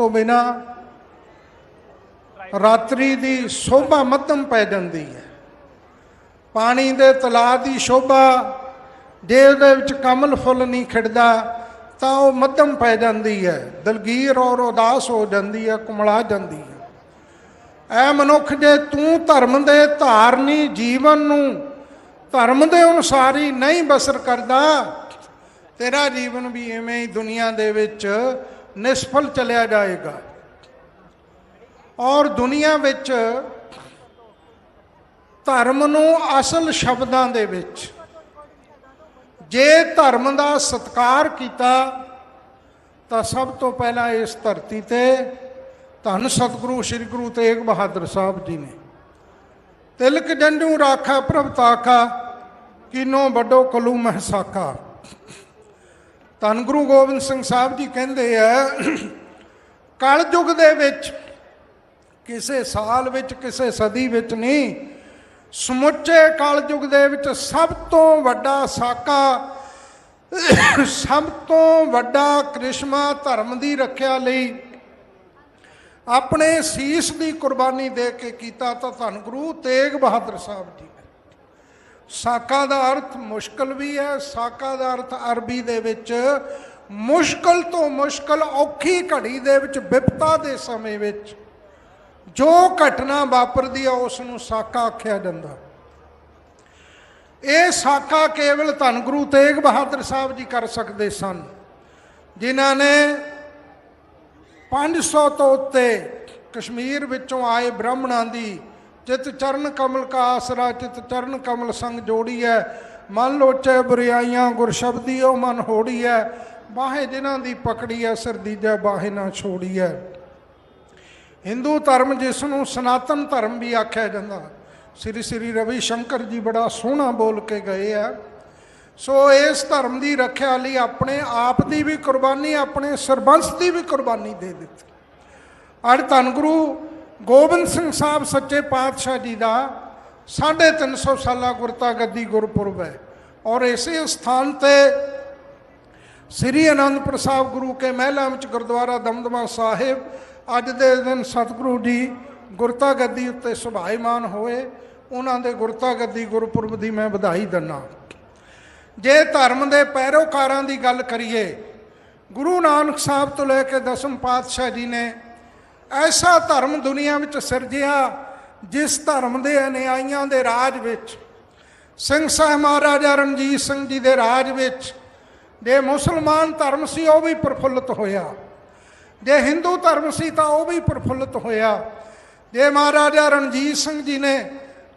ਤੋਂ ਬਿਨਾ ਰਾਤਰੀ ਦੀ ਸ਼ੋਭਾ ਮੱਧਮ ਪੈ ਜਾਂਦੀ ਹੈ। ਪਾਣੀ ਦੇ ਤਲਾਅ ਦੀ ਸ਼ੋਭਾ ਜੇ ਉਹਦੇ ਵਿੱਚ ਕਮਲ ਫੁੱਲ ਨਹੀਂ ਖਿੜਦਾ, ਤਾਂ ਉਹ ਮੱਧਮ ਪੈ ਜਾਂਦੀ ਹੈ। ਦਲਗੀਰ ਔਰ ਉਦਾਸ ਹੋ ਜਾਂਦੀ ਹੈ, ਕੁਮਲਾ ਜਾਂਦੀ ਹੈ। ਐ ਮਨੁੱਖ ਜੇ ਤੂੰ ਧਰਮ ਦੇ ਧਾਰਨੀ ਜੀਵਨ ਨੂੰ ਧਰਮ ਦੇ ਅਨੁਸਾਰ ਹੀ ਨਹੀਂ ਬਸਰ ਕਰਦਾ, ਤੇਰਾ ਜੀਵਨ ਵੀ ਐਵੇਂ ਹੀ ਦੁਨੀਆ ਦੇ ਵਿੱਚ ਨਿਸਫਲ ਚਲਿਆ ਜਾਏਗਾ। ਔਰ ਦੁਨੀਆ ਵਿੱਚ ਧਰਮ ਨੂੰ ਅਸਲ ਸ਼ਬਦਾਂ ਦੇ ਵਿੱਚ ਜੇ ਧਰਮ ਦਾ ਸਤਕਾਰ ਕੀਤਾ, ਤਾਂ ਸਭ ਤੋਂ ਪਹਿਲਾਂ ਇਸ ਧਰਤੀ ਤੇ ਧੰਨ ਸਤਿਗੁਰੂ ਸ੍ਰੀ ਗੁਰੂ ਤੇਗ ਬਹਾਦਰ ਸਾਹਿਬ ਜੀ ਨੇ। ਤਿਲਕ ਜੰਡੂ ਰਾਖਾ ਪ੍ਰਭ ਤਾਕਾ ਕਿਨੋ ਵੱਡੋ ਕਲੂ ਮਹਸਾਕਾ ਧੰਨ ਗੁਰੂ ਗੋਬਿੰਦ ਸਿੰਘ ਸਾਹਿਬ ਜੀ ਕਹਿੰਦੇ ਆ ਕਲਯੁੱਗ ਦੇ ਵਿੱਚ ਕਿਸੇ ਸਾਲ ਵਿੱਚ, ਕਿਸੇ ਸਦੀ ਵਿੱਚ ਨਹੀਂ, ਸਮੁੱਚੇ ਕਲਯੁੱਗ ਦੇ ਵਿੱਚ ਸਭ ਤੋਂ ਵੱਡਾ ਸਾਕਾ, ਸਭ ਤੋਂ ਵੱਡਾ ਕ੍ਰਿਸ਼ਮਾ ਧਰਮ ਦੀ ਰੱਖਿਆ ਲਈ ਆਪਣੇ ਸੀਸ ਦੀ ਕੁਰਬਾਨੀ ਦੇ ਕੇ ਕੀਤਾ ਤਾਂ ਧੰਨ ਗੁਰੂ ਤੇਗ ਬਹਾਦਰ ਸਾਹਿਬ ਜੀ। ਸਾਕਾ ਦਾ ਅਰਥ ਮੁਸ਼ਕਲ ਵੀ ਹੈ, ਸਾਕਾ ਦਾ ਅਰਥ ਅਰਬੀ ਦੇ ਵਿੱਚ ਮੁਸ਼ਕਲ ਤੋਂ ਮੁਸ਼ਕਲ ਔਖੀ ਘੜੀ ਦੇ ਵਿੱਚ ਵਿਪਤਾ ਦੇ ਸਮੇਂ ਵਿੱਚ ਜੋ ਘਟਨਾ ਵਾਪਰਦੀ ਹੈ ਉਸ ਨੂੰ ਸਾਕਾ ਆਖਿਆ ਜਾਂਦਾ। ਇਹ ਸਾਕਾ ਕੇਵਲ ਧੰਨ ਗੁਰੂ ਤੇਗ ਬਹਾਦਰ ਸਾਹਿਬ ਜੀ ਕਰ ਸਕਦੇ ਸਨ, ਜਿਨ੍ਹਾਂ ਨੇ 500 ਤੋਂ ਉੱਤੇ ਕਸ਼ਮੀਰ ਵਿੱਚੋਂ ਆਏ ਬ੍ਰਾਹਮਣਾਂ ਦੀ ਚਿਤ ਚਰਨ ਕਮਲ ਕਾ ਆਸਰਾ ਚਿਤ ਚਰਨ ਕਮਲ ਸੰਗ ਜੋੜੀ ਹੈ ਮਨ ਲੋਚੇ ਬੁਰਾਈਆਂ ਗੁਰ ਉਹ ਮਨ ਹੋੜੀ ਹੈ ਬਾਹੇ ਜਿਨ੍ਹਾਂ ਦੀ ਪਕੜੀ ਹੈ ਸਰਦੀਜਾ ਬਾਹੇ ਨਾ ਛੋੜੀ ਹੈ ਹਿੰਦੂ ਧਰਮ ਜਿਸ ਨੂੰ ਸਨਾਤਨ ਧਰਮ ਵੀ ਆਖਿਆ ਜਾਂਦਾ, ਸ੍ਰੀ ਸ੍ਰੀ ਰਵੀ ਸ਼ੰਕਰ ਜੀ ਬੜਾ ਸੋਹਣਾ ਬੋਲ ਕੇ ਗਏ ਆ ਸੋ ਇਸ ਧਰਮ ਦੀ ਰੱਖਿਆ ਲਈ ਆਪਣੇ ਆਪ ਦੀ ਵੀ ਕੁਰਬਾਨੀ, ਆਪਣੇ ਸਰਬੰਸ ਦੀ ਵੀ ਕੁਰਬਾਨੀ ਦੇ ਦਿੱਤੀ। ਅੜ ਧੰਨ ਗੁਰੂ ਗੋਬਿੰਦ ਸਿੰਘ ਸਾਹਿਬ ਸੱਚੇ ਪਾਤਸ਼ਾਹ ਜੀ ਦਾ 350 ਸਾਲਾ ਗੁਰਤਾ ਗੱਦੀ ਗੁਰਪੁਰਬ ਹੈ। ਔਰ ਇਸੇ ਸਥਾਨ ਤੇ ਸ੍ਰੀ ਅਨੰਦਪੁਰ ਸਾਹਿਬ ਗੁਰੂ ਕੇ ਮਹਿਲਾਂ ਵਿੱਚ ਗੁਰਦੁਆਰਾ ਦਮਦਮਾ ਸਾਹਿਬ ਅੱਜ ਦੇ ਦਿਨ ਸਤਿਗੁਰੂ ਜੀ ਗੁਰਤਾ ਗੱਦੀ ਉੱਤੇ ਸੁਭਾਈਮਾਨ ਹੋਏ। ਉਹਨਾਂ ਦੇ ਗੁਰਤਾ ਗੱਦੀ ਗੁਰਪੁਰਬ ਦੀ ਮੈਂ ਵਧਾਈ ਦਿੰਦਾ ਜੇ ਧਰਮ ਦੇ ਪੈਰੋਕਾਰਾਂ ਦੀ ਗੱਲ ਕਰੀਏ, ਗੁਰੂ ਨਾਨਕ ਸਾਹਿਬ ਤੋਂ ਲੈ ਕੇ ਦਸਮ ਪਾਤਸ਼ਾਹ ਜੀ ਨੇ ਐਸਾ ਧਰਮ ਦੁਨੀਆ ਵਿੱਚ ਸਿਰਜਿਆ ਜਿਸ ਧਰਮ ਦੇ ਅਨਿਆਈਆਂ ਦੇ ਰਾਜ ਵਿੱਚ, ਸਿੰਘ ਸਾਹਿਬ ਮਹਾਰਾਜਾ ਰਣਜੀਤ ਸਿੰਘ ਜੀ ਦੇ ਰਾਜ ਵਿੱਚ, ਜੇ ਮੁਸਲਮਾਨ ਧਰਮ ਸੀ ਉਹ ਵੀ ਪ੍ਰਫੁੱਲਤ ਹੋਇਆ, ਜੇ ਹਿੰਦੂ ਧਰਮ ਸੀ ਤਾਂ ਉਹ ਵੀ ਪ੍ਰਫੁੱਲਤ ਹੋਇਆ। ਜੇ ਮਹਾਰਾਜਾ ਰਣਜੀਤ ਸਿੰਘ ਜੀ ਨੇ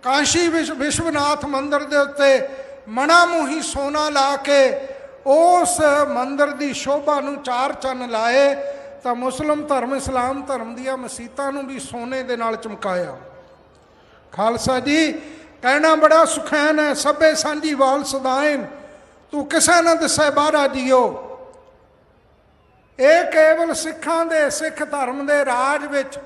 ਕਾਸ਼ੀ ਵਿਸ਼- ਵਿਸ਼ਵਨਾਥ ਮੰਦਿਰ ਦੇ ਉੱਤੇ ਮਣਾ ਮੂਹੀ ਸੋਨਾ ਲਾ ਕੇ ਉਸ ਮੰਦਿਰ ਦੀ ਸ਼ੋਭਾ ਨੂੰ ਚਾਰ ਚੰਨ ਲਾਏ ਤਾਂ ਮੁਸਲਮ ਧਰਮ, ਇਸਲਾਮ ਧਰਮ ਦੀਆਂ ਮਸੀਤਾਂ ਨੂੰ ਵੀ ਸੋਨੇ ਦੇ ਨਾਲ ਚਮਕਾਇਆ। ਖਾਲਸਾ ਜੀ, ਕਹਿਣਾ ਬੜਾ ਸੁਖੈਨ ਹੈ, ਸਭੇ ਸਾਂਝੀ ਵਾਲ ਸਦਾਇਨ। ਤੂੰ ਕਿਸੇ ਨਾ ਦਸੈ ਬਾਹਰਾ ਜੀਓ? ਇਹ ਕੇਵਲ ਸਿੱਖਾਂ ਦੇ, ਸਿੱਖ ਧਰਮ ਦੇ ਰਾਜ ਵਿੱਚ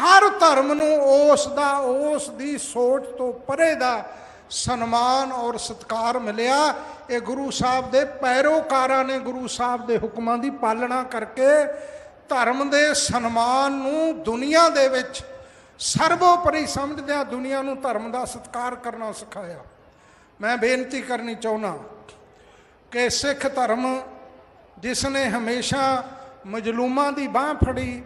ਹਰ ਧਰਮ ਨੂੰ ਉਸ ਦਾ, ਉਸ ਦੀ ਸੋਚ ਤੋਂ ਪਰੇ ਦਾ ਸਨਮਾਨ ਔਰ ਸਤਕਾਰ ਮਿਲਿਆ। ਇਹ ਗੁਰੂ ਸਾਹਿਬ ਦੇ ਪੈਰੋਕਾਰਾਂ ਨੇ ਗੁਰੂ ਸਾਹਿਬ ਦੇ ਹੁਕਮਾਂ ਦੀ ਪਾਲਣਾ ਕਰਕੇ ਧਰਮ ਦੇ ਸਨਮਾਨ ਨੂੰ ਦੁਨੀਆ ਦੇ ਵਿੱਚ ਸਰਵੋਪਰੀ ਸਮਝਦਿਆਂ ਦੁਨੀਆ ਨੂੰ ਧਰਮ ਦਾ ਸਤਿਕਾਰ ਕਰਨਾ ਸਿਖਾਇਆ। ਮੈਂ ਬੇਨਤੀ ਕਰਨੀ ਚਾਹੁੰਦਾ ਕਿ ਸਿੱਖ ਧਰਮ ਜਿਸ ਨੇ ਹਮੇਸ਼ਾ ਮਜਲੂਮਾਂ ਦੀ ਬਾਹ ਫੜੀ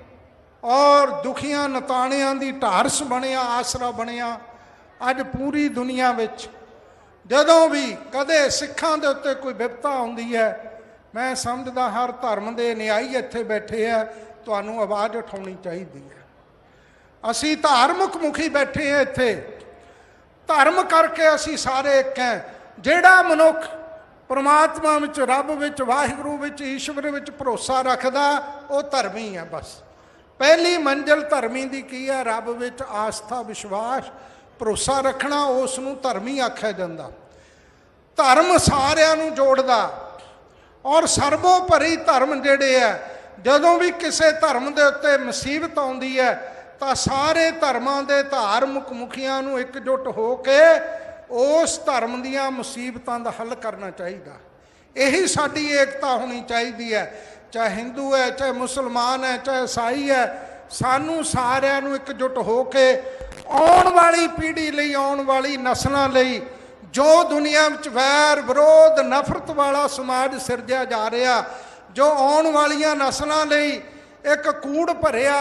ਔਰ ਦੁਖੀਆਂ ਨਤਾਣਿਆਂ ਦੀ ਢਾਰਸ ਬਣਿਆ, ਆਸਰਾ ਬਣਿਆ, ਅੱਜ ਪੂਰੀ ਦੁਨੀਆ ਵਿੱਚ ਜਦੋਂ ਵੀ ਕਦੇ ਸਿੱਖਾਂ ਦੇ ਉੱਤੇ ਕੋਈ ਵਿਪਤਾ ਆਉਂਦੀ ਹੈ ਮੈਂ ਸਮਝਦਾ ਹਰ ਧਰਮ ਦੇ ਨਿਆਈ ਇੱਥੇ ਬੈਠੇ ਆ, ਤੁਹਾਨੂੰ ਆਵਾਜ਼ ਉਠਾਉਣੀ ਚਾਹੀਦੀ ਹੈ ਅਸੀਂ ਧਾਰਮਿਕ ਮੁਖੀ ਬੈਠੇ ਆ ਇੱਥੇ। ਧਰਮ ਕਰਕੇ ਅਸੀਂ ਸਾਰੇ ਇੱਕ ਹੈ ਜਿਹੜਾ ਮਨੁੱਖ ਪਰਮਾਤਮਾ ਵਿੱਚ, ਰੱਬ ਵਿੱਚ, ਵਾਹਿਗੁਰੂ ਵਿੱਚ, ਈਸ਼ਵਰ ਵਿੱਚ ਭਰੋਸਾ ਰੱਖਦਾ, ਉਹ ਧਰਮੀ ਹੈ ਬਸ। ਪਹਿਲੀ ਮੰਜ਼ਲ ਧਰਮੀ ਦੀ ਕੀ ਹੈ ਰੱਬ ਵਿੱਚ ਆਸਥਾ, ਵਿਸ਼ਵਾਸ, ਭਰੋਸਾ ਰੱਖਣਾ, ਉਸ ਨੂੰ ਧਰਮੀ ਆਖਿਆ ਜਾਂਦਾ। ਧਰਮ ਸਾਰਿਆਂ ਨੂੰ ਜੋੜਦਾ। ਔਰ ਸਰਬੋਪਰੀ ਧਰਮ ਜਿਹੜੇ ਆ ਜਦੋਂ ਵੀ ਕਿਸੇ ਧਰਮ ਦੇ ਉੱਤੇ ਮੁਸੀਬਤ ਆਉਂਦੀ ਹੈ ਤਾਂ ਸਾਰੇ ਧਰਮਾਂ ਦੇ ਧਾਰਮਿਕ ਮੁਖੀਆਂ ਨੂੰ ਇਕਜੁੱਟ ਹੋ ਕੇ ਉਸ ਧਰਮ ਦੀਆਂ ਮੁਸੀਬਤਾਂ ਦਾ ਹੱਲ ਕਰਨਾ ਚਾਹੀਦਾ। ਇਹੀ ਸਾਡੀ ਏਕਤਾ ਹੋਣੀ ਚਾਹੀਦੀ ਹੈ ਚਾਹੇ ਹਿੰਦੂ ਹੈ ਚਾਹੇ ਮੁਸਲਮਾਨ ਹੈ ਚਾਹੇ ਈਸਾਈ ਹੈ ਸਾਨੂੰ ਸਾਰਿਆਂ ਨੂੰ ਇਕਜੁੱਟ ਹੋ ਕੇ ਆਉਣ ਵਾਲੀ ਪੀੜ੍ਹੀ ਲਈ, ਆਉਣ ਵਾਲੀ ਨਸਲਾਂ ਲਈ ਜੋ ਦੁਨੀਆ ਵਿੱਚ ਵੈਰ ਵਿਰੋਧ, ਨਫ਼ਰਤ ਵਾਲਾ ਸਮਾਜ ਸਿਰਜਿਆ ਜਾ ਰਿਹਾ, ਜੋ ਆਉਣ ਵਾਲੀਆਂ ਨਸਲਾਂ ਲਈ ਇੱਕ ਕੂੜ ਭਰਿਆ,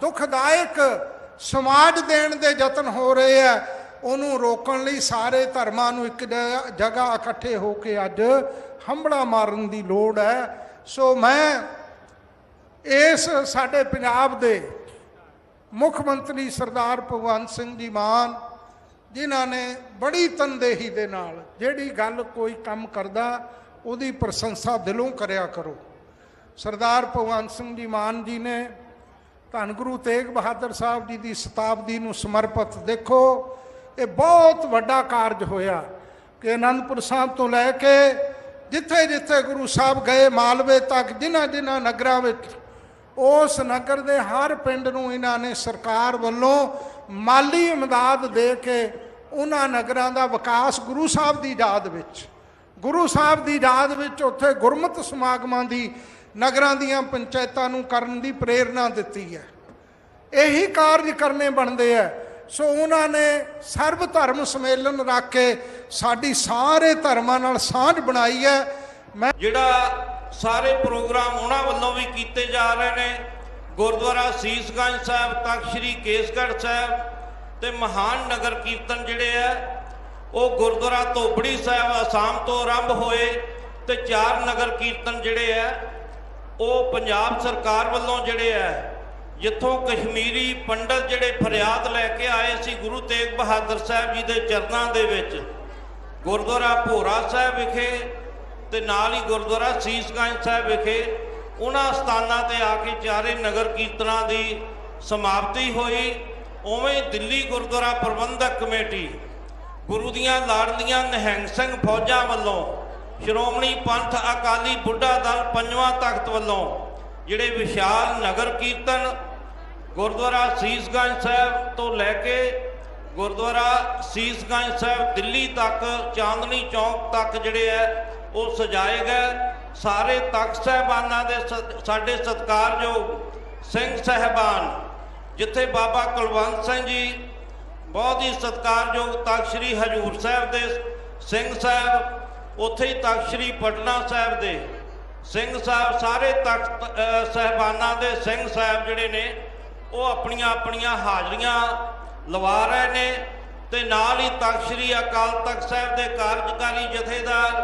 ਦੁਖਦਾਇਕ ਸਮਾਜ ਦੇਣ ਦੇ ਯਤਨ ਹੋ ਰਹੇ ਆ ਉਹਨੂੰ ਰੋਕਣ ਲਈ ਸਾਰੇ ਧਰਮਾਂ ਨੂੰ ਇੱਕ ਜਗ੍ਹਾ ਇਕੱਠੇ ਹੋ ਕੇ ਅੱਜ ਹੰਬੜਾ ਮਾਰਨ ਦੀ ਲੋੜ ਹੈ। ਸੋ ਮੈਂ ਇਸ ਸਾਡੇ ਪੰਜਾਬ ਦੇ ਮੁੱਖ ਮੰਤਰੀ ਸਰਦਾਰ ਭਗਵੰਤ ਸਿੰਘ ਜੀ ਮਾਨ ਜਿਨ੍ਹਾਂ ਨੇ ਬੜੀ ਤਨਦੇਹੀ ਦੇ ਨਾਲ ਜਿਹੜੀ ਗੱਲ ਕੋਈ ਕੰਮ ਕਰਦਾ, ਉਹਦੀ ਪ੍ਰਸ਼ੰਸਾ ਦਿਲੋਂ ਕਰਿਆ ਕਰੋ। ਸਰਦਾਰ ਭਗਵੰਤ ਸਿੰਘ ਜੀ ਮਾਨ ਜੀ ਨੇ ਧੰਨ ਗੁਰੂ ਤੇਗ ਬਹਾਦਰ ਸਾਹਿਬ ਜੀ ਦੀ ਸ਼ਤਾਬਦੀ ਨੂੰ ਸਮਰਪਿਤ ਦੇਖੋ, ਇਹ ਬਹੁਤ ਵੱਡਾ ਕਾਰਜ ਹੋਇਆ ਕਿ ਅਨੰਦਪੁਰ ਸਾਹਿਬ ਤੋਂ ਲੈ ਕੇ ਜਿੱਥੇ ਜਿੱਥੇ ਗੁਰੂ ਸਾਹਿਬ ਗਏ ਮਾਲਵੇ ਤੱਕ, ਜਿਨ੍ਹਾਂ ਜਿਨ੍ਹਾਂ ਨਗਰਾਂ ਵਿੱਚ, ਉਸ ਨਗਰ ਦੇ ਹਰ ਪਿੰਡ ਨੂੰ ਇਹਨਾਂ ਨੇ ਸਰਕਾਰ ਵੱਲੋਂ ਮਾਲੀ ਇਮਦਾਦ ਦੇ ਕੇ ਉਹਨਾਂ ਨਗਰਾਂ ਦਾ ਵਿਕਾਸ ਗੁਰੂ ਸਾਹਿਬ ਦੀ ਯਾਦ ਵਿੱਚ। ਗੁਰੂ ਸਾਹਿਬ ਦੀ ਯਾਦ ਵਿੱਚ ਉੱਥੇ ਗੁਰਮਤਿ ਸਮਾਗਮਾਂ ਦੀ ਨਗਰਾਂ ਦੀਆਂ ਪੰਚਾਇਤਾਂ ਨੂੰ ਕਰਨ ਦੀ ਪ੍ਰੇਰਣਾ ਦਿੱਤੀ ਹੈ। ਇਹੀ ਕਾਰਜ ਕਰਨੇ ਬਣਦੇ ਆ ਸੋ ਉਹਨਾਂ ਨੇ ਸਰਬ ਧਰਮ ਸਮੇਲਨ ਰੱਖ ਕੇ ਸਾਡੀ ਸਾਰੇ ਧਰਮਾਂ ਨਾਲ ਸਾਂਝ ਬਣਾਈ ਹੈ। ਮੈਂ ਜਿਹੜਾ ਸਾਰੇ ਪ੍ਰੋਗਰਾਮ ਉਹਨਾਂ ਵੱਲੋਂ ਵੀ ਕੀਤੇ ਜਾ ਰਹੇ ਨੇ ਗੁਰਦੁਆਰਾ ਸੀਸਗੰਜ ਸਾਹਿਬ ਤਖਤ ਸ੍ਰੀ ਕੇਸਗੜ੍ਹ ਸਾਹਿਬ ਤੇ ਮਹਾਨ ਨਗਰ ਕੀਰਤਨ ਜਿਹੜੇ ਆ, ਉਹ ਗੁਰਦੁਆਰਾ ਧੋਬੜੀ ਸਾਹਿਬ ਆਸਾਮ ਤੋਂ ਆਰੰਭ ਹੋਏ ਤੇ ਚਾਰ ਨਗਰ ਕੀਰਤਨ ਜਿਹੜੇ ਆ, ਉਹ ਪੰਜਾਬ ਸਰਕਾਰ ਵੱਲੋਂ ਜਿਹੜੇ ਆ, ਜਿੱਥੋਂ ਕਸ਼ਮੀਰੀ ਪੰਡਤ ਜਿਹੜੇ ਫਰਿਆਦ ਲੈ ਕੇ ਆਏ ਸੀ ਗੁਰੂ ਤੇਗ ਬਹਾਦਰ ਸਾਹਿਬ ਜੀ ਦੇ ਚਰਨਾਂ ਦੇ ਵਿੱਚ, ਗੁਰਦੁਆਰਾ ਭੋਰਾ ਸਾਹਿਬ ਵਿਖੇ ਤੇ ਨਾਲ ਹੀ ਗੁਰਦੁਆਰਾ ਸੀਸਗੰਜ ਸਾਹਿਬ ਵਿਖੇ ਉਹਨਾਂ ਸਥਾਨਾਂ ਤੇ ਆ ਕੇ ਚਾਰੇ ਨਗਰ ਕੀਰਤਨਾਂ ਦੀ ਸਮਾਪਤੀ ਹੋਈ। ਉਵੇਂ ਦਿੱਲੀ ਗੁਰਦੁਆਰਾ ਪ੍ਰਬੰਧਕ ਕਮੇਟੀ, ਗੁਰੂ ਦੀਆਂ ਲਾੜਲੀਆਂ ਨਿਹੰਗ ਸਿੰਘ ਫੌਜਾਂ ਵੱਲੋਂ ਸ਼੍ਰੋਮਣੀ ਪੰਥ ਅਕਾਲੀ ਬੁੱਢਾ ਦਲ ਪੰਜਵਾਂ ਤਖਤ ਵੱਲੋਂ ਜਿਹੜੇ ਵਿਸ਼ਾਲ ਨਗਰ ਕੀਰਤਨ ਗੁਰਦੁਆਰਾ ਸੀਸਗੰਜ ਸਾਹਿਬ ਤੋਂ ਲੈ ਕੇ ਗੁਰਦੁਆਰਾ ਸੀਸਗੰਜ ਸਾਹਿਬ ਦਿੱਲੀ ਤੱਕ, ਚਾਂਦਨੀ ਚੌਕ ਤੱਕ ਜਿਹੜੇ ਹੈ, ਉਹ ਸਜਾਏ ਗਏ। ਸਾਰੇ ਤਖਤ ਸਾਹਿਬਾਨਾਂ ਦੇ ਸ- ਸਾਡੇ ਸਤਿਕਾਰਯੋਗ ਸਿੰਘ ਸਾਹਿਬਾਨ ਜਿੱਥੇ ਬਾਬਾ ਕੁਲਵੰਤ ਸਿੰਘ ਜੀ ਬਹੁਤ ਹੀ ਸਤਿਕਾਰਯੋਗ ਤਖਤ ਸ੍ਰੀ ਹਜੂਰ ਸਾਹਿਬ ਦੇ ਸਿੰਘ ਸਾਹਿਬ ਉੱਥੇ ਹੀ ਤਖਤ ਸ੍ਰੀ ਪਟਨਾ ਸਾਹਿਬ ਦੇ ਸਿੰਘ ਸਾਹਿਬ ਸਾਰੇ ਤਖਤ ਅ, ਸਾਹਿਬਾਨਾਂ ਦੇ ਸਿੰਘ ਸਾਹਿਬ ਜਿਹੜੇ ਨੇ ਉਹ ਆਪਣੀਆਂ ਆਪਣੀਆਂ ਹਾਜ਼ਰੀਆਂ ਲਵਾ ਰਹੇ ਨੇ ਤੇ ਨਾਲ ਹੀ ਤਖਤ ਸ੍ਰੀ ਅਕਾਲ ਤਖਤ ਸਾਹਿਬ ਦੇ ਕਾਰਜਕਾਰੀ ਜਥੇਦਾਰ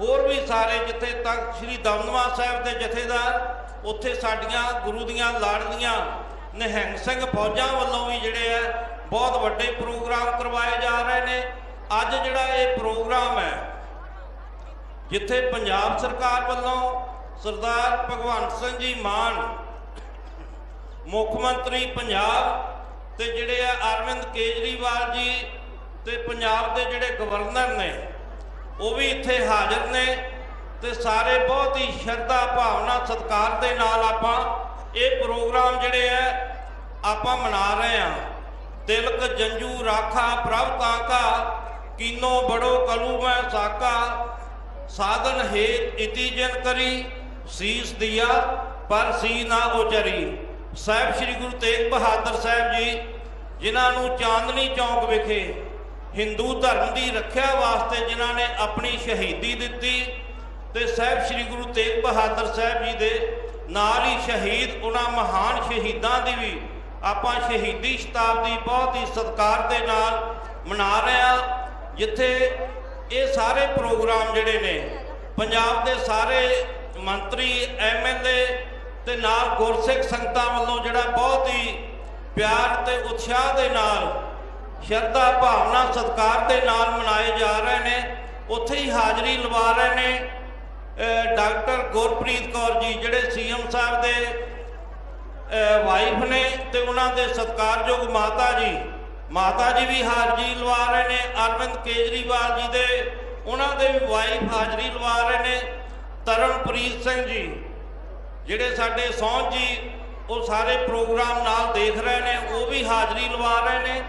ਹੋਰ ਵੀ ਸਾਰੇ ਜਿੱਥੇ ਤਖਤ ਸ੍ਰੀ ਦਮਦਮਾ ਸਾਹਿਬ ਦੇ ਜਥੇਦਾਰ, ਉੱਥੇ ਸਾਡੀਆਂ ਗੁਰੂ ਦੀਆਂ ਲਾੜਲੀਆਂ ਨਿਹੰਗ ਸਿੰਘ ਫੌਜਾਂ ਵੱਲੋਂ ਵੀ ਜਿਹੜੇ ਆ, ਬਹੁਤ ਵੱਡੇ ਪ੍ਰੋਗਰਾਮ ਕਰਵਾਏ ਜਾ ਰਹੇ ਨੇ। ਅੱਜ ਜਿਹੜਾ ਇਹ ਪ੍ਰੋਗਰਾਮ ਹੈ, ਜਿੱਥੇ ਪੰਜਾਬ ਸਰਕਾਰ ਵੱਲੋਂ ਸਰਦਾਰ ਭਗਵੰਤ ਸਿੰਘ ਜੀ ਮਾਨ, ਮੁੱਖ ਮੰਤਰੀ ਪੰਜਾਬ ਤੇ ਜਿਹੜੇ ਆ ਅਰਵਿੰਦ ਕੇਜਰੀਵਾਲ ਜੀ ਤੇ ਪੰਜਾਬ ਦੇ ਜਿਹੜੇ ਗਵਰਨਰ ਨੇ ਉਹ ਵੀ ਇੱਥੇ ਹਾਜ਼ਰ ਨੇ ਤੇ ਸਾਰੇ ਬਹੁਤ ਹੀ ਸ਼ਰਧਾ ਭਾਵਨਾ ਸਤਿਕਾਰ ਦੇ ਨਾਲ ਆਪਾਂ ਇਹ ਪ੍ਰੋਗਰਾਮ ਜਿਹੜੇ ਆ, ਆਪਾਂ ਮਨਾ ਰਹੇ ਆ ਤਿਲਕ ਜੰਜੂ ਰਾਖਾ ਪ੍ਰਭ ਕਾਕਾ, ਕੀਨੋ ਬੜੋ ਕਲੂ ਮੈਂ ਸਾਕਾ, ਸਾਧਨ ਹੇਤ ਇਤੀ ਜਨ ਕਰੀ, ਸੀਸ ਦਿਆ ਪਰ ਸੀ ਨਾ ਉਚਰੀ। ਸਾਹਿਬ ਸ੍ਰੀ ਗੁਰੂ ਤੇਗ ਬਹਾਦਰ ਸਾਹਿਬ ਜੀ, ਜਿਨ੍ਹਾਂ ਨੂੰ ਚਾਂਦਨੀ ਚੌਕ ਵਿਖੇ ਹਿੰਦੂ ਧਰਮ ਦੀ ਰੱਖਿਆ ਵਾਸਤੇ ਜਿਨ੍ਹਾਂ ਨੇ ਆਪਣੀ ਸ਼ਹੀਦੀ ਦਿੱਤੀ ਤੇ ਸਾਹਿਬ ਸ੍ਰੀ ਗੁਰੂ ਤੇਗ ਬਹਾਦਰ ਸਾਹਿਬ ਜੀ ਦੇ ਨਾਲ ਹੀ ਸ਼ਹੀਦ ਉਹਨਾਂ ਮਹਾਨ ਸ਼ਹੀਦਾਂ ਦੀ ਵੀ ਆਪਾਂ ਸ਼ਹੀਦੀ ਸ਼ਤਾਬਦੀ ਬਹੁਤ ਹੀ ਸਤਿਕਾਰ ਦੇ ਨਾਲ ਮਨਾ ਰਹੇ ਹਾਂ, ਜਿੱਥੇ ਇਹ ਸਾਰੇ ਪ੍ਰੋਗਰਾਮ ਜਿਹੜੇ ਨੇ, ਪੰਜਾਬ ਦੇ ਸਾਰੇ ਮੰਤਰੀ ਐਮਐਲਏ ਤੇ ਨਾਲ ਗੁਰਸਿੱਖ ਸੰਗਤਾਂ ਵੱਲੋਂ ਜਿਹੜਾ ਬਹੁਤ ਹੀ ਪਿਆਰ ਤੇ ਉਤਸ਼ਾਹ ਦੇ ਨਾਲ ਸ਼ਰਧਾ, ਭਾਵਨਾ, ਸਤਿਕਾਰ ਦੇ ਨਾਲ ਮਨਾਏ ਜਾ ਰਹੇ ਨੇ। ਉੱਥੇ ਹੀ ਹਾਜ਼ਰੀ ਲਵਾ ਰਹੇ ਨੇ ਡਾਕਟਰ ਗੁਰਪ੍ਰੀਤ ਕੌਰ ਜੀ, ਜਿਹੜੇ ਸੀਐਮ ਸਾਹਿਬ ਦੇ ਵਾਈਫ ਨੇ ਤੇ ਉਹਨਾਂ ਦੇ ਸਤਿਕਾਰਯੋਗ ਮਾਤਾ ਜੀ। ਮਾਤਾ ਜੀ ਵੀ ਹਾਜ਼ਰੀ ਲਵਾ ਰਹੇ ਨੇ, ਅਰਵਿੰਦ ਕੇਜਰੀਵਾਲ ਜੀ ਦੇ, ਉਹਨਾਂ ਦੇ ਵੀ ਵਾਈਫ ਹਾਜ਼ਰੀ ਲਵਾ ਰਹੇ ਨੇ। ਤਰਨਪ੍ਰੀਤ ਸਿੰਘ ਜੀ, ਜਿਹੜੇ ਸਾਡੇ ਸੌਂਝ ਜੀ, ਉਹ ਸਾਰੇ ਪ੍ਰੋਗਰਾਮ ਨਾਲ ਦੇਖ ਰਹੇ ਨੇ, ਉਹ ਵੀ ਹਾਜ਼ਰੀ ਲਵਾ ਰਹੇ ਨੇ।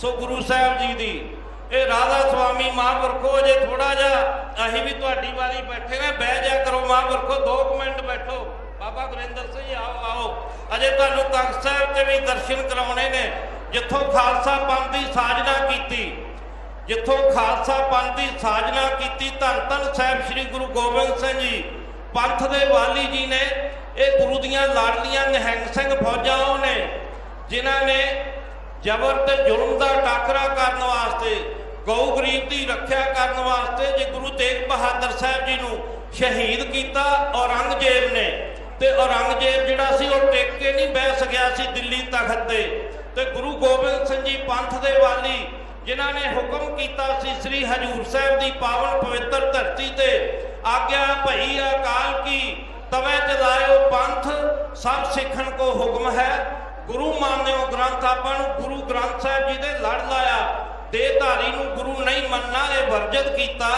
ਸੋ ਗੁਰੂ ਸਾਹਿਬ ਜੀ ਦੀ। ਇਹ ਰਾਧਾ ਸੁਆਮੀ ਮਹਾਂਪੁਰਖੋ ਜੇ ਥੋੜਾ ਜਿਹਾ ਅਸੀਂ ਵੀ ਤੁਹਾਡੀ ਵਾਰੀ ਬੈਠੇ ਨੇ, ਬਹਿ ਜਾ ਕਰੋ ਮਹਾਂਪੁਰਖੋ 2 ਮਿੰਟ ਬੈਠੋ। ਬਾਬਾ ਗੁਰਿੰਦਰ ਸਿੰਘ ਆਓ ਆਓ। ਅਜੇ ਤੁਹਾਨੂੰ ਤਖਤ ਸਾਹਿਬ ਤੇ ਵੀ ਦਰਸ਼ਨ ਕਰਾਉਣੇ ਨੇ। ਜਿੱਥੋਂ ਖਾਲਸਾ ਪੰਥ ਦੀ ਸਾਜਨਾ ਕੀਤੀ, ਜਿੱਥੋਂ ਖਾਲਸਾ ਪੰਥ ਦੀ ਸਾਜਨਾ ਕੀਤੀ, ਧੰਨ ਧੰਨ ਸਾਹਿਬ ਸ੍ਰੀ ਗੁਰੂ ਗੋਬਿੰਦ ਸਿੰਘ ਜੀ। ਪੰਥ ਦੇ ਵਾਲੀ ਜੀ ਨੇ, ਇਹ ਗੁਰੂ ਦੀਆਂ ਲਾਡਲੀਆਂ ਨਿਹੰਗ ਸਿੰਘ ਫੌਜਾਂ ਉਹ ਨੇ, ਜਿਨ੍ਹਾਂ ਨੇ ਜ਼ਬਰ ਤੇ ਜ਼ੁਲਮ ਦਾ ਟਾਕਰਾ ਕਰਨ ਵਾਸਤੇ, ਗਊ ਗਰੀਬ ਦੀ ਰੱਖਿਆ ਕਰਨ ਵਾਸਤੇ ਜੇ ਗੁਰੂ ਤੇਗ ਬਹਾਦਰ ਸਾਹਿਬ ਜੀ ਨੂੰ ਸ਼ਹੀਦ ਕੀਤਾ ਔਰੰਗਜ਼ੇਬ ਨੇ, ਤੇ ਔਰੰਗਜ਼ੇਬ ਜਿਹੜਾ ਸੀ ਉਹ ਟਿਕ ਕੇ ਨਹੀਂ ਬਹਿ ਸਕਿਆ ਸੀ ਦਿੱਲੀ ਤਖਤ ਤੇ। ਤੇ ਗੁਰੂ ਗੋਬਿੰਦ ਸਿੰਘ ਜੀ ਪੰਥ ਦੇ ਵਾਲੀ, ਜਿਨ੍ਹਾਂ ਨੇ ਹੁਕਮ ਕੀਤਾ ਸੀ ਸ੍ਰੀ ਹਜੂਰ ਸਾਹਿਬ ਦੀ ਪਾਵਨ ਪਵਿੱਤਰ ਧਰਤੀ ਤੇ, ਆਗਿਆ ਭਈ ਅਕਾਲ ਕੀ, ਤਵੇ ਚਲਾਇਓ ਪੰਥ, ਸਭ ਸਿੱਖਣ ਕੋ ਹੁਕਮ ਹੈ। ਗੁਰੂ ਮੰਨਿਓ ਗ੍ਰੰਥ, ਆਪਾਂ ਨੂੰ ਗੁਰੂ ਗ੍ਰੰਥ ਸਾਹਿਬ ਜੀ ਦੇ ਲੜ ਲਾਇਆ, ਦੇਹਧਾਰੀ ਨੂੰ ਗੁਰੂ ਨਹੀਂ ਮੰਨਣਾ, ਇਹ ਵਰਜਿਤ ਕੀਤਾ,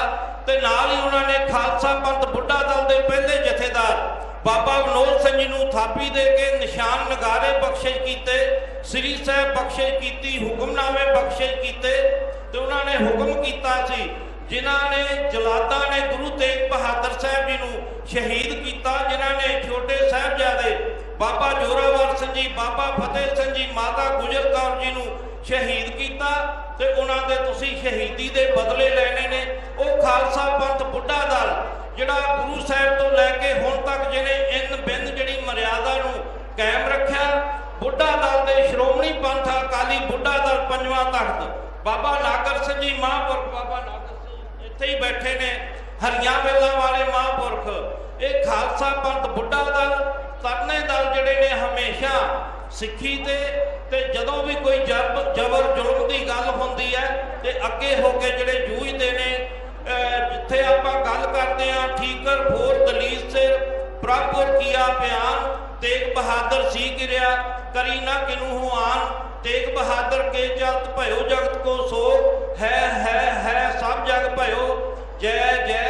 ਤੇ ਨਾਲ ਹੀ ਉਹਨਾਂ ਨੇ ਖਾਲਸਾ ਪੰਥ ਬੁੱਢਾ ਦਲ ਦੇ ਪਹਿਲੇ ਜਥੇਦਾਰ, ਬਾਬਾ ਵਿਨੋਦ ਸਿੰਘ ਜੀ ਨੂੰ ਥਾਪੀ ਦੇ ਕੇ ਨਿਸ਼ਾਨ ਨਗਾਰੇ ਬਖਸ਼ਿਸ਼ ਕੀਤੇ, ਸ੍ਰੀ ਸਾਹਿਬ ਬਖਸ਼ਿਸ਼ ਕੀਤੀ, ਹੁਕਮਨਾਮੇ ਬਖਸ਼ਿਸ਼ ਕੀਤੇ, ਤੇ ਉਹਨਾਂ ਨੇ ਹੁਕਮ ਕੀਤਾ ਸੀ ਜਿਨ੍ਹਾਂ ਨੇ ਜਲਾਦਾਂ ਨੇ ਗੁਰੂ ਤੇਗ ਬਹਾਦਰ ਸਾਹਿਬ ਜੀ ਨੂੰ ਸ਼ਹੀਦ ਕੀਤਾ, ਜਿਨ੍ਹਾਂ ਨੇ ਛੋਟੇ ਸਾਹਿਬਜ਼ਾਦੇ ਬਾਬਾ ਜੋਰਾਵਰ ਸਿੰਘ ਜੀ, ਬਾਬਾ ਫਤਿਹ ਸਿੰਘ ਜੀ, ਮਾਤਾ ਗੁਜਰ ਕੌਰ ਜੀ ਨੂੰ ਸ਼ਹੀਦ ਕੀਤਾ ਤੇ ਉਹਨਾਂ ਦੇ ਤੁਸੀਂ ਸ਼ਹੀਦੀ ਦੇ ਬਦਲੇ ਲੈਣੇ ਨੇ। ਉਹ ਖਾਲਸਾ ਪੰਥ ਬੁੱਢਾ ਦਲ, ਜਿਹੜਾ ਗੁਰੂ ਸਾਹਿਬ ਤੋਂ ਲੈ ਕੇ ਹੁਣ ਤੱਕ ਜਿਹਨੇ ਇਨ ਬਿੰਦ ਜਿਹੜੀ ਮਰਿਆਦਾ ਨੂੰ ਕਾਇਮ ਰੱਖਿਆ, ਬੁੱਢਾ ਦਲ ਦੇ ਸ਼੍ਰੋਮਣੀ ਪੰਥ ਅਕਾਲੀ ਬੁੱਢਾ ਦਲ ਪੰਜਵਾਂ ਤਖਤ, ਬਾਬਾ ਨਾਗਰ ਸਿੰਘ ਜੀ, ਮਹਾਂਪੁਰਖ ਬਾਬਾ ਇੱਥੇ ਹੀ ਬੈਠੇ ਨੇ। ਹਰੀਆਂ ਵੇਲਾਂ ਵਾਲੇ ਮਹਾਂਪੁਰਖ। ਇਹ ਖਾਲਸਾ ਪੰਥ ਬੁੱਢਾ ਦਲ, ਤਰਨੇ ਦਲ ਜਿਹੜੇ ਨੇ ਹਮੇਸ਼ਾ ਸਿੱਖੀ ਤੇ ਤੇ ਜਦੋਂ ਵੀ ਕੋਈ ਜਬਰ ਜਬਰ ਜ਼ੁਲਮ ਦੀ ਗੱਲ ਹੁੰਦੀ ਹੈ, ਤੇ ਅੱਗੇ ਹੋ ਕੇ ਜਿਹੜੇ ਜੂਝਦੇ ਨੇ ਜਿੱਥੇ ਆਪਾਂ ਗੱਲ ਕਰਦੇ ਆ ਠੀਕਰ, ਫੋਰ, ਦਲੀਲ ਸਿਰ, ਪ੍ਰਭੁਰ ਕੀਆ ਬਿਆਨ, ਤੇਗ ਬਹਾਦਰ ਸੀ ਕਿਰਿਆ, ਕਰੀ ਨਾ ਕਿਨੂ ਹੁਆਨ ਤੇਗ ਬਹਾਦਰ ਕੇ ਚਲਤ ਭਇਓ ਜਗਤ ਕੋ ਸੋ, ਹੈ ਹੈ ਹੈ, ਸਭ ਜਗ ਭਇਓ। ਜੈ ਜੈ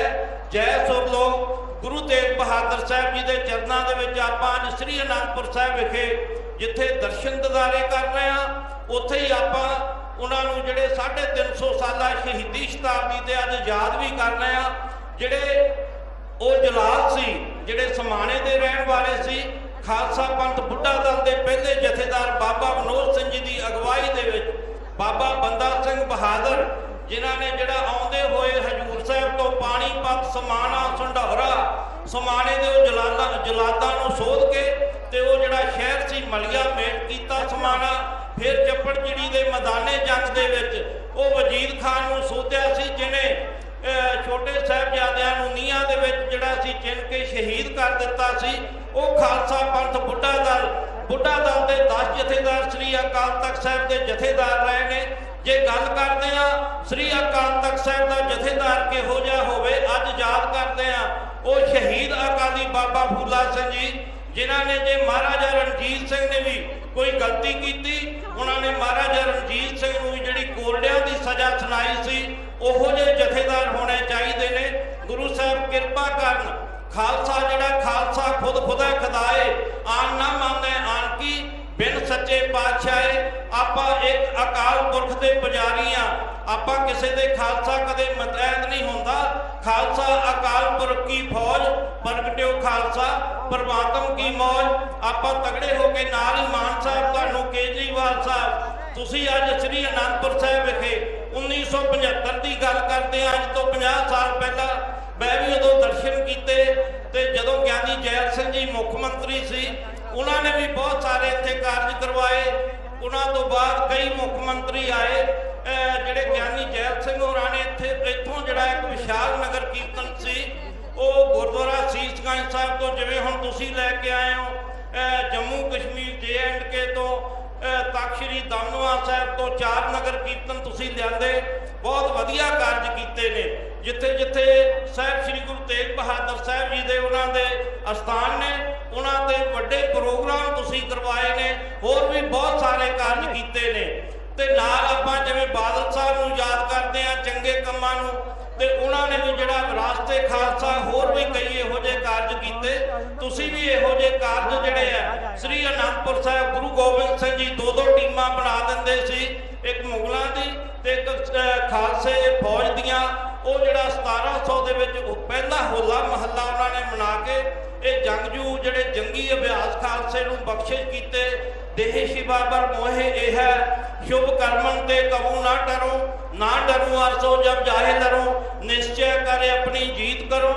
ਜੈ ਸੁਰ ਲੋ ਗੁਰੂ ਤੇਗ ਬਹਾਦਰ ਸਾਹਿਬ ਜੀ ਦੇ ਚਰਨਾਂ ਦੇ ਵਿੱਚ ਆਪਾਂ ਅੱਜ ਸ੍ਰੀ ਅਨੰਦਪੁਰ ਸਾਹਿਬ ਵਿਖੇ ਜਿੱਥੇ ਦਰਸ਼ਨ ਦਿਦਾਰੇ ਕਰ ਰਹੇ ਆ ਉੱਥੇ ਹੀ ਆਪਾਂ ਉਹਨਾਂ ਨੂੰ ਜਿਹੜੇ 350 ਸਾਲਾ ਸ਼ਹੀਦੀ ਸ਼ਤਾਬਦੀ ਤੇ ਅੱਜ ਯਾਦ ਵੀ ਕਰ ਰਹੇ ਆ ਜਿਹੜੇ ਉਹ ਜਲਾਲ ਸੀ, ਜਿਹੜੇ ਸਮਾਣੇ ਦੇ ਰਹਿਣ ਵਾਲੇ ਸੀ ਖਾਲਸਾ ਪੰਥ ਬੁੱਢਾ ਦਲ ਦੇ ਪਹਿਲੇ ਜਥੇਦਾਰ ਬਾਬਾ ਵਿਨੋਦ ਸਿੰਘ ਜੀ ਦੀ ਅਗਵਾਈ ਦੇ ਵਿੱਚ ਬਾਬਾ ਬੰਦਾ ਸਿੰਘ ਬਹਾਦਰ, ਜਿਨ੍ਹਾਂ ਨੇ ਜਿਹੜਾ ਆਉਂਦੇ ਹੋਏ ਹਜੂਰ ਸਾਹਿਬ ਤੋਂ ਪਾਣੀਪਤ ਸਮਾਣਾ ਸੰਢੌਰਾ ਸਮਾਣੇ ਦੇ ਉਹ ਜਲਾਲਾਂ, ਜਲਾਦਾਂ ਨੂੰ ਸੋਧ ਕੇ ਤੇ ਉਹ ਜਿਹੜਾ ਸ਼ਹਿਰ ਸੀ ਮਲਿਆ, ਮੇਟ ਕੀਤਾ ਸਮਾਣਾ, ਫਿਰ ਚੱਪੜ ਚੱਪੜਚਿੜੀ ਦੇ ਮੈਦਾਨੇ ਜੰਗ ਦੇ ਵਿੱਚ ਉਹ ਵਜੀਦ ਖਾਨ ਨੂੰ ਸੋਧਿਆ ਸੀ ਜਿਨੇ ਛੋਟੇ ਸਾਹਿਬਜ਼ਾਦਿਆਂ ਨੂੰ ਨੀਹਾਂ ਦੇ ਵਿੱਚ ਜਿਹੜਾ ਸੀ ਚਿਣ ਕੇ ਸ਼ਹੀਦ ਕਰ ਦਿੱਤਾ ਸੀ। ਉਹ ਖਾਲਸਾ ਪੰਥ ਬੁੱਢਾ ਦਲ ਬੁੱਢਾ ਦਲ ਦੇ 10 ਜਥੇਦਾਰ ਸ੍ਰੀ ਅਕਾਲ ਤਖਤ ਸਾਹਿਬ ਦੇ ਜਥੇਦਾਰ ਰਹੇ ਨੇ। ਜੇ ਗੱਲ ਕਰਦੇ ਆ ਸ੍ਰੀ ਅਕਾਲ ਤਖਤ ਸਾਹਿਬ ਦਾ ਜਥੇਦਾਰ ਕਿਹੋ ਜਿਹਾ ਹੋਵੇ, ਅੱਜ ਯਾਦ ਕਰਦੇ ਆ ਉਹ ਸ਼ਹੀਦ ਅਕਾਲੀ ਬਾਬਾ ਫੂਲਾ ਸਿੰਘ ਜੀ, ਜਿਨ੍ਹਾਂ ਨੇ ਜੇ ਮਹਾਰਾਜਾ ਰਣਜੀਤ ਸਿੰਘ ਨੇ ਵੀ ਕੋਈ ਗਲਤੀ ਕੀਤੀ, ਉਹਨਾਂ ਨੇ ਮਹਾਰਾਜਾ ਰਣਜੀਤ ਸਿੰਘ ਨੂੰ ਵੀ ਜਿਹੜੀ ਕੋਲਡਿਆਂ ਦੀ ਸਜ਼ਾ ਸੁਣਾਈ ਸੀ, ਉਹੋ ਜਿਹੇ ਜਥੇਦਾਰ ਹੋਣੇ ਚਾਹੀਦੇ ਨੇ। ਗੁਰੂ ਸਾਹਿਬ ਕਿਰਪਾ ਕਰਨ ਖਾਲਸਾ ਜਿਹੜਾ ਖਾਲਸਾ ਖੁਦ ਖੁਦਾ ਖੁਦਾਏ ਆਨ ਨਾ ਮੰਨੇ ਆਨ ਕੀ ਬਿਨ ਸੱਚੇ ਪਾਤਸ਼ਾਹੇ। ਆਪਾਂ ਇੱਕ ਅਕਾਲ ਪੁਰਖ ਦੇ ਪੁਜਾਰੀ ਆ। ਆਪਾਂ ਕਿਸੇ ਦੇ ਖਾਲਸਾ ਕਦੇ ਮਤੈਦ ਨਹੀਂ ਹੁੰਦਾ। ਖਾਲਸਾ ਅਕਾਲ ਪੁਰਖ ਕੀ ਫੌਜ? ਪ੍ਰਗਟਿਓ ਖਾਲਸਾ, ਪਰਮਾਤਮ ਕੀ ਮੌਜ? ਆਪਾਂ ਤਗੜੇ ਹੋ ਕੇ ਨਾਲ ਹੀ ਮਾਨ ਸਾਹਿਬ, ਤੁਹਾਨੂੰ ਕੇਜਰੀਵਾਲ ਸਾਹਿਬ, ਤੁਸੀਂ ਅੱਜ ਸ੍ਰੀ ਅਨੰਦਪੁਰ ਸਾਹਿਬ ਵਿਖੇ 1975 ਦੀ ਗੱਲ ਕਰਦੇ ਆ। ਅੱਜ ਤੋਂ 50 ਸਾਲ ਪਹਿਲਾਂ ਮੈਂ ਵੀ ਉਦੋਂ ਦਰਸ਼ਨ ਕੀਤੇ ਤੇ ਜਦੋਂ ਗਿਆਨੀ ਜੈਲ ਸਿੰਘ ਜੀ ਮੁੱਖ ਮੰਤਰੀ ਸੀ, ਉਹਨਾਂ ਨੇ ਵੀ ਬਹੁਤ ਸਾਰੇ ਇੱਥੇ ਕਾਰਜ ਕਰਵਾਏ। ਉਹਨਾਂ ਤੋਂ ਬਾਅਦ ਕਈ ਮੁੱਖ ਮੰਤਰੀ ਆਏ। ਜਿਹੜੇ ਗਿਆਨੀ ਜੈਲ ਸਿੰਘ ਹੋਰਾਂ ਨੇ ਇੱਥੇ, ਇੱਥੋਂ ਜਿਹੜਾ ਇੱਕ ਵਿਸ਼ਾਲ ਨਗਰ ਕੀਰਤਨ ਸੀ, ਉਹ ਗੁਰਦੁਆਰਾ ਸੀਸਗੰਜ ਸਾਹਿਬ ਤੋਂ, ਜਿਵੇਂ ਹੁਣ ਤੁਸੀਂ ਲੈ ਕੇ ਆਏ ਹੋ ਜੰਮੂ ਕਸ਼ਮੀਰ ਜੇ ਐਂਡ ਕੇ ਤੋਂ ਤਖ਼ਤ ਸ੍ਰੀ ਦਮਦਮਾ ਸਾਹਿਬ ਤੋਂ ਚਾਰ ਨਗਰ ਕੀਰਤਨ ਤੁਸੀਂ ਲਿਆਂਦੇ, ਬਹੁਤ ਵਧੀਆ ਕਾਰਜ ਕੀਤੇ ਨੇ। ਜਿੱਥੇ ਜਿੱਥੇ ਸਾਹਿਬ ਸ੍ਰੀ ਗੁਰੂ ਤੇਗ ਬਹਾਦਰ ਸਾਹਿਬ ਜੀ ਦੇ ਉਹਨਾਂ ਦੇ ਅਸਥਾਨ ਨੇ, ਉਹਨਾਂ ਤੇ ਵੱਡੇ ਪ੍ਰੋਗਰਾਮ ਤੁਸੀਂ ਕਰਵਾਏ ਨੇ, ਹੋਰ ਵੀ ਬਹੁਤ ਸਾਰੇ ਕਾਰਜ ਕੀਤੇ ਨੇ। ਤੇ ਨਾਲ ਆਪਾਂ ਜਿਵੇਂ ਬਾਦਲ ਸਾਹਿਬ ਨੂੰ ਯਾਦ ਕਰਦੇ ਆ ਚੰਗੇ ਕੰਮਾਂ ਨੂੰ ਤੇ ਉਹਨਾਂ ਨੇ ਵੀ ਜਿਹੜਾ ਵਿਰਾਸਤੇ ਖਾਲਸਾ ਹੋਰ ਵੀ ਕਈ ਇਹੋ ਜਿਹੇ ਕਾਰਜ ਕੀਤੇ। ਤੁਸੀਂ ਵੀ ਇਹੋ ਜਿਹੇ ਕਾਰਜ ਜਿਹੜੇ ਆ, ਸ੍ਰੀ ਅਨੰਦਪੁਰ ਸਾਹਿਬ ਗੁਰੂ ਗੋਬਿੰਦ ਸਿੰਘ ਜੀ ਦੋ ਦੋ ਟੀਮਾਂ ਬਣਾ ਦਿੰਦੇ ਸੀ, ਇੱਕ ਮੁਗਲਾਂ ਦੀ ਤੇ ਇੱਕ ਖਾਲਸੇ ਫੌਜ ਦੀਆਂ। ਉਹ ਜਿਹੜਾ 1700 ਦੇ ਵਿੱਚ ਪਹਿਲਾ ਹੋਲਾ ਮਹੱਲਾ ਉਹਨਾਂ ਨੇ ਮਨਾ ਕੇ ਇਹ ਜੰਗਜੂ ਜਿਹੜੇ ਜੰਗੀ ਅਭਿਆਸ ਖਾਲਸੇ ਨੂੰ ਬਖਸ਼ਿਸ਼ ਕੀਤੇ। ਦੇਹ ਸ਼ਿਵਾ ਪਰ ਮੋਹਿ ਇਹ ਹੈ। ਸ਼ੁਭ ਕਰਮਨ ਤੇ ਕਬੂ ਨਾ ਡਰੋ ਨਾ ਡਰੋ ਅਰਸੋ ਜਬ ਜਾਹੇ ਡਰੋ ਨਿਸ਼ਚੈ ਕਰ ਆਪਣੀ ਜੀਤ ਕਰੋ।